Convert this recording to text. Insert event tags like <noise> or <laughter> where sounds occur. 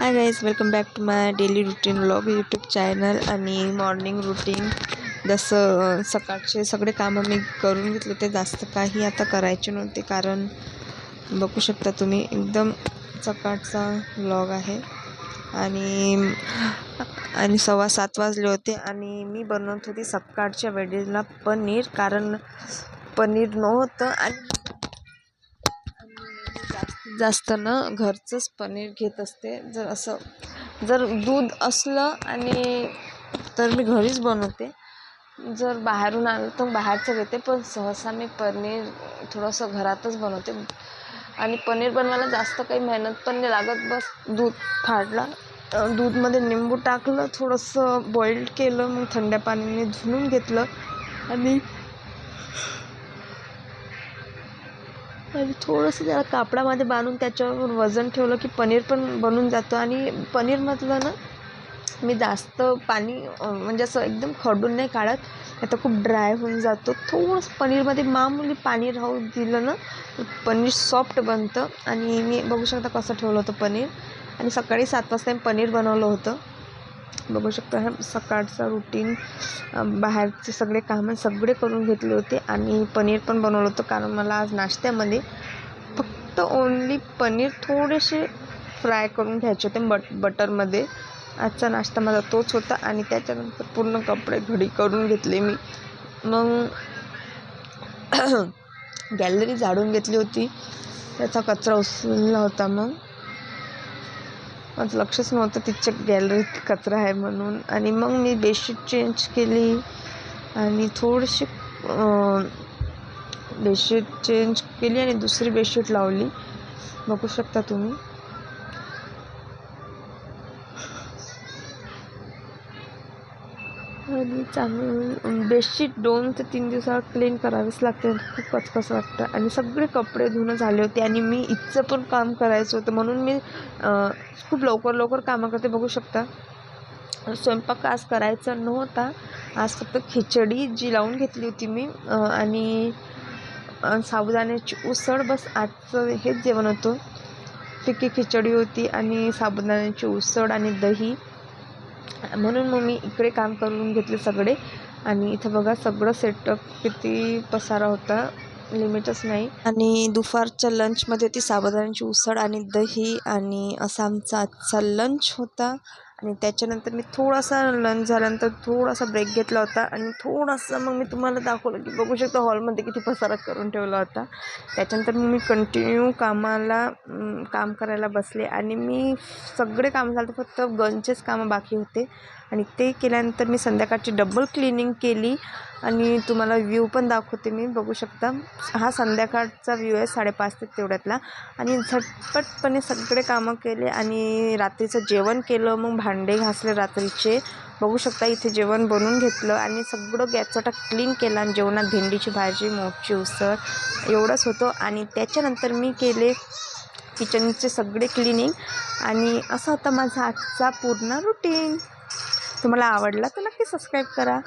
Hi guys welcome back to my daily routine vlog YouTube channel आणि morning routine जसं सकाळचे सगळे कामं मी करून घेतले ते जास्त काही आता करायचे नव्हते कारण बघू शकता तुम्ही एकदम सकाळचा व्लॉग आहे. आणि आणि सव्वा सात वाजले होते आणि मी बनवत होती सकाळच्या वेळेला पनीर कारण पनीर नव्हतं आणि जास्त ना घरचंच पनीर घेत असते. जर असं जर दूध असलं आणि तर मी घरीच बनवते. जर बाहेरून आलं तर बाहेरचं घेते पण सहसा मी पनीर थोडंसं घरातच बनवते. आणि पनीर बनवायला जास्त काही मेहनत पण नाही लागत. बस दूध फाडलं दूधमध्ये निंबू टाकलं थोडंसं बॉईल केलं मग थंड पाण्याने धुवून घेतलं. आणि आणि थोडंसं त्याला कापडामध्ये बांधून त्याच्यावर वजन ठेवलं की पनीर पण बनून जातं. आणि पनीरमधलं ना मी जास्त पाणी म्हणजे असं एकदम खडून नाही काढत. नाही तर खूप ड्राय होऊन जातो. थोडंसं पनीरमध्ये मामूली पाणी राहू दिलं ना पनीर सॉफ्ट बनतं. आणि मी बघू शकता कसं ठेवलं होतं पनीर. आणि सकाळी सात वाजता मी पनीर बनवलं होतं. बघू शकता हा सकाळचा रुटीन बाहेरचे सगळे कामं सगळे करून घेतले होते आणि पनीर पण बनवलं होतं कारण मला आज नाश्त्यामध्ये फक्त ओन्ली पनीर थोडेसे फ्राय करून घ्यायचे होते बट बटरमध्ये आजचा नाश्ता माझा तोच होता आणि त्याच्यानंतर पूर्ण कपडे घडी करून घेतले मी. मग <coughs> गॅलरी झाडून घेतली होती. त्याचा कचरा उचलला होता मग. माझं लक्षच नव्हतं तिच्या गॅलरीत कचरा आहे म्हणून. आणि मग मी बेडशीट चेंज केली. आणि थोडीशी बेडशीट चेंज केली आणि दुसरी बेडशीट लावली. बघू शकता तुम्ही. आणि चांगलं बेडशीट दोन ते तीन दिवसात क्लीन करावीच लागते. खूप कचकच वाटतं. आणि सगळे कपडे धुणं झाले होते आणि मी इथचं पण काम करायचं होतं. म्हणून मी खूप लवकर लवकर कामं करते. बघू शकता. स्वयंपाक आज करायचा नव्हता. आज फक्त खिचडी जी लावून घेतली होती मी आणि साबुदाण्याची उसळ. बस आजचं हेच जेवण होतं. फिकी खिचडी होती आणि साबुदाण्याची उसळ आणि दही. म्हणून मग मी इकडे काम करून घेतले सगळे. आणि इथं बघा सगळं सेटअप किती पसारा होता. लिमिटच नाही. आणि दुपारच्या लंचमध्ये होती साबुदाण्याची उसळ आणि दही आणि असा आमचा आजचा लंच होता. आणि त्याच्यानंतर मी थोडासा लंच झाल्यानंतर थोडासा ब्रेक घेतला होता आणि थोडासा मग मी तुम्हाला दाखवलं की बघू शकता हॉलमध्ये किती पसारा करून ठेवला होता. त्याच्यानंतर मग मी कंटिन्यू कामाला काम करायला बसले आणि मी सगळे काम झालं फक्त गनचेच कामं बाकी होते. आणि ते केल्यानंतर मी संध्याकाळची डबल क्लिनिंग केली आणि तुम्हाला व्ह्यू पण दाखवते मी. बघू शकता हा संध्याकाळचा व्ह्यू आहे साडेपाच ते तेवढ्यातला. आणि झटपटपणे सगळे कामं केले आणि रात्रीचं जेवण केलं मग भांडे घासले रात्रीचे. बघू शकता इथे जेवण बनवून घेतलं आणि सगळं गॅसचा क्लीन केला आणि जेवणात भेंडीची भाजी मोठची उसळ एवढंच होतं. आणि त्याच्यानंतर मी केले किचनचे सगळे क्लिनिंग आणि असा होता माझा आजचा पूर्ण रुटीन तुम्हाला आवडला तर नक्की सबस्क्राईब करा.